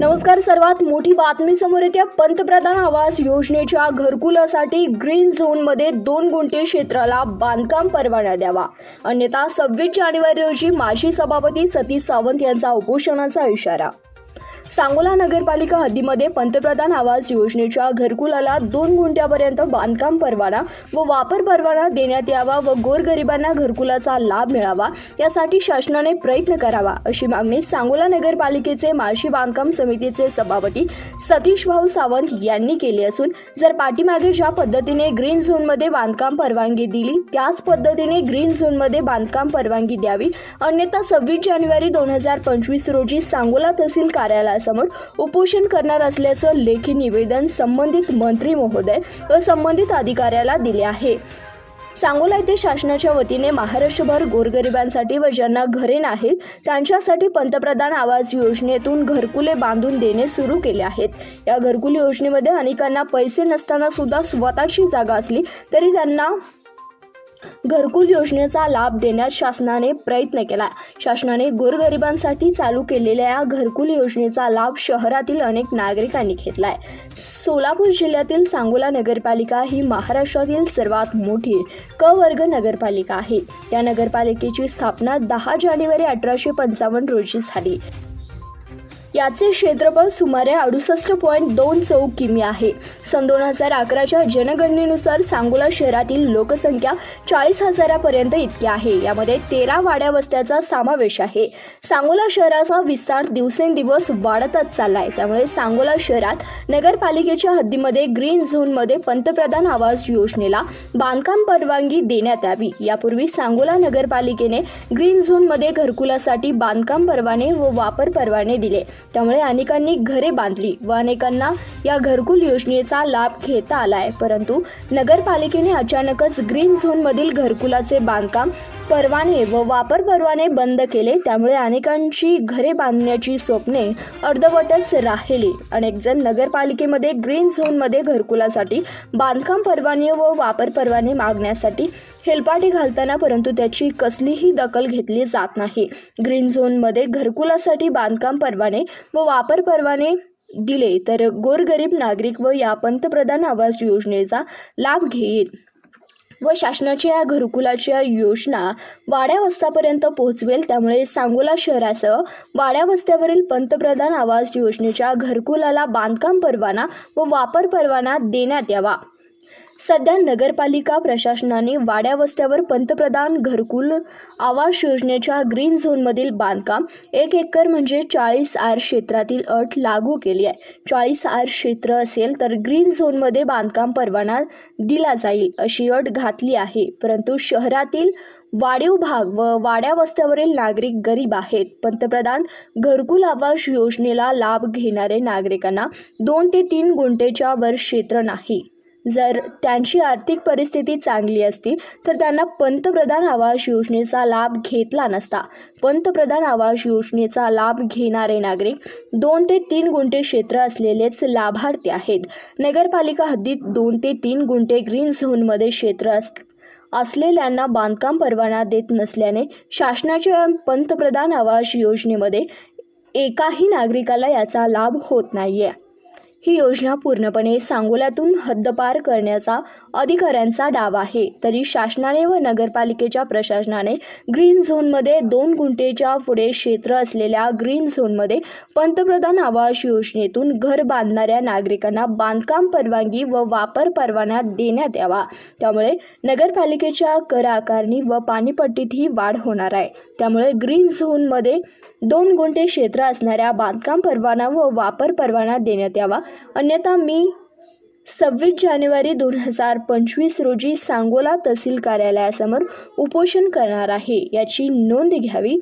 नमस्कार सर्वात मोठी बातमी समोर येते. पंतप्रधान आवास योजनेच्या घरकुलासाठी ग्रीन झोनमध्ये दोन गुंठे क्षेत्राला बांधकाम परवाना द्यावा. अन्यथा सव्वीस जानेवारी रोजी माजी सभापती सतीश सावंत यांचा उपोषणाचा इशारा. सांगोला नगरपालिका हद्दीमध्ये पंतप्रधान आवास योजनेच्या घरकुलाला दोन गुंठ्यापर्यंत बांधकाम परवाना व वापर परवाना देण्यात यावा व गोरगरिबांना घरकुलाचा लाभ मिळावा यासाठी शासनाने प्रयत्न करावा अशी मागणी सांगोला नगरपालिकेचे माळशी बांधकाम समितीचे सभापती सतीश भाऊ सावंत यांनी केली असून जर पाठीमागे ज्या पद्धतीने ग्रीन झोनमध्ये बांधकाम परवानगी दिली त्याच पद्धतीने ग्रीन झोनमध्ये बांधकाम परवानगी द्यावी. अन्यथा सव्वीस जानेवारी दोन हजार पंचवीस रोजी सांगोला तहसील कार्यालयासमोर उपोषण करणार असल्याचं लेखी निवेदन संबंधित मंत्री महोदय व संबंधित अधिकाऱ्याला दिले आहे. सांगोला येथे शासनाच्या वतीने महाराष्ट्रभर गोरगरिबांसाठी व ज्यांना घरे नाहीत त्यांच्यासाठी पंतप्रधान आवास योजनेतून घरकुले बांधून देणे सुरू केले आहेत. या घरकुल योजनेमध्ये अनेकांना पैसे नसताना सुद्धा स्वतःची जागा असली तरी त्यांना घरकुल योजनेचा लाभ देण्यास शासनाने प्रयत्न केला शासनाने गोरगरिबांसाठी चालू केलेल्या या घरकुल योजनेचा लाभ शहरातील अनेक नागरिकांनी घेतलाय. सोलापूर जिल्ह्यातील सांगोला नगरपालिका ही महाराष्ट्रातील सर्वात मोठी क वर्ग नगरपालिका आहे. या नगरपालिकेची स्थापना दहा जानेवारी अठराशे पंचावन्न रोजी झाली. याचे क्षेत्रफळ सुमारे अडुसष्ट पॉईंट दोन चौ किमी आहे. सन दोन हजार अकराच्या जनगणनेनुसार सांगोला शहरातील लोकसंख्या चाळीस हजारापर्यंत इतकी आहे. यामध्ये तेरा वाड्या वस्त्याचा समावेश आहे. सांगोला शहराचा विस्तार दिवसेंदिवस वाढतच चालला आहे त्यामुळे सांगोला शहरात नगरपालिकेच्या हद्दीमध्ये ग्रीन झोनमध्ये पंतप्रधान आवास योजनेला बांधकाम परवानगी देण्यात यावी. यापूर्वी सांगोला नगरपालिकेने ग्रीन झोनमध्ये घरकुलासाठी बांधकाम परवाने व वापर परवाने दिले. त्यामुळे अनेकांनी घरे बांधली व अनेकांना या घरकुल योजनेचा लाभ घेता आलाय. परंतु नगरपालिकेने अचानकच ग्रीन झोनमधील घरकुलाचे बांधकाम परवाने व वापर परवाने बंद केले त्यामुळे अनेकांची घरे बांधण्याची स्वप्ने अर्धवटच राहिली. अनेक जण नगरपालिकेमध्ये ग्रीन झोनमध्ये घरकुलासाठी बांधकाम परवाने व वापर परवाने मागण्यासाठी हेलपाटी घालताना परंतु त्याची कसलीही दखल घेतली जात नाही. ग्रीन झोनमध्ये घरकुलासाठी बांधकाम परवाने व वापर परवाने दिले तर गोरगरीब नागरिक व या पंतप्रधान आवास योजनेचा लाभ घेईल. व शासनाच्या या घरकुलाच्या योजना वाड्यावस्त्यापर्यंत पोहोचवेल. त्यामुळे सांगोला शहरासह वाड्यावस्त्यावरील पंतप्रधान आवास योजनेच्या घरकुलाला बांधकाम परवाना व वापर परवाना देण्यात यावा. सध्या नगरपालिका प्रशासनाने वाड्या वस्त्यावर पंतप्रधान घरकुल आवास योजनेच्या ग्रीन झोनमधील बांधकाम एक एकर म्हणजे चाळीस आर क्षेत्रातील अट लागू केली आहे. चाळीस आर क्षेत्र असेल तर ग्रीन झोनमध्ये बांधकाम परवाना दिला जाईल अशी अट घातली आहे. परंतु शहरातील वाढीव भाग व वाड्या वस्त्यावरील नागरिक गरीब आहेत. पंतप्रधान घरकुल आवास योजनेला लाभ घेणारे नागरिकांना दोन ते तीन गुंठेच्या वर क्षेत्र नाही. जर त्यांची आर्थिक परिस्थिती चांगली असती तर त्यांना पंतप्रधान आवास योजनेचा लाभ घेतला नसता. पंतप्रधान आवास योजनेचा लाभ घेणारे नागरिक दोन ते तीन गुंठे क्षेत्र असलेलेच लाभार्थी आहेत. नगरपालिका हद्दीत दोन ते तीन गुंठे ग्रीन झोनमध्ये क्षेत्र अस असलेल्यांना बांधकाम परवाना देत नसल्याने शासनाच्या पंतप्रधान आवास योजनेमध्ये एकाही नागरिकाला याचा लाभ होत नाही आहे ही योजना पूर्णपणे सांगोल्यातून हद्दपार करण्याचा अधिकाऱ्यांचा डाव आहे. तरी शासनाने व नगरपालिकेच्या प्रशासनाने ग्रीन झोनमध्ये दोन गुंठेच्या पुढे क्षेत्र असलेल्या ग्रीन झोनमध्ये पंतप्रधान आवास योजनेतून घर बांधणाऱ्या नागरिकांना बांधकाम परवानगी व वापर परवाना देण्यात यावा. त्यामुळे नगरपालिकेच्या कर आकारणी व पाणीपट्टीतही वाढ होणार आहे. त्यामुळे ग्रीन झोनमध्ये दोन गुंठे क्षेत्र असणाऱ्या बांधकाम परवाना व वापर परवाना देण्यात यावा. अन्यथा मी सव्वीस जानेवारी दोन हजार पंचवीस रोजी सांगोला तहसील कार्यालयासमोर उपोषण करणार आहे. याची नोंद घ्यावी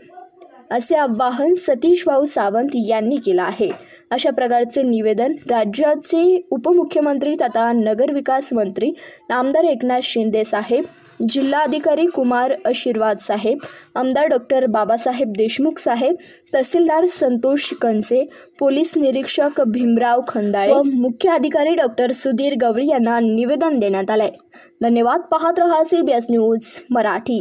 असे आवाहन सतीश भाऊ सावंत यांनी केलं आहे. अशा प्रकारचे निवेदन राज्याचे उपमुख्यमंत्री तथा नगरविकास मंत्री आमदार एकनाथ शिंदे साहेब जिल्हाधिकारी कुमार आशीर्वाद साहेब आमदार डॉक्टर बाबासाहेब देशमुख साहेब तहसीलदार संतोष कनसे पोलीस निरीक्षक भीमराव खंदाळे व मुख्य अधिकारी डॉक्टर सुधीर गवळी यांना निवेदन देण्यात आलंय. धन्यवाद. पाहत रहा C B S news Marathi.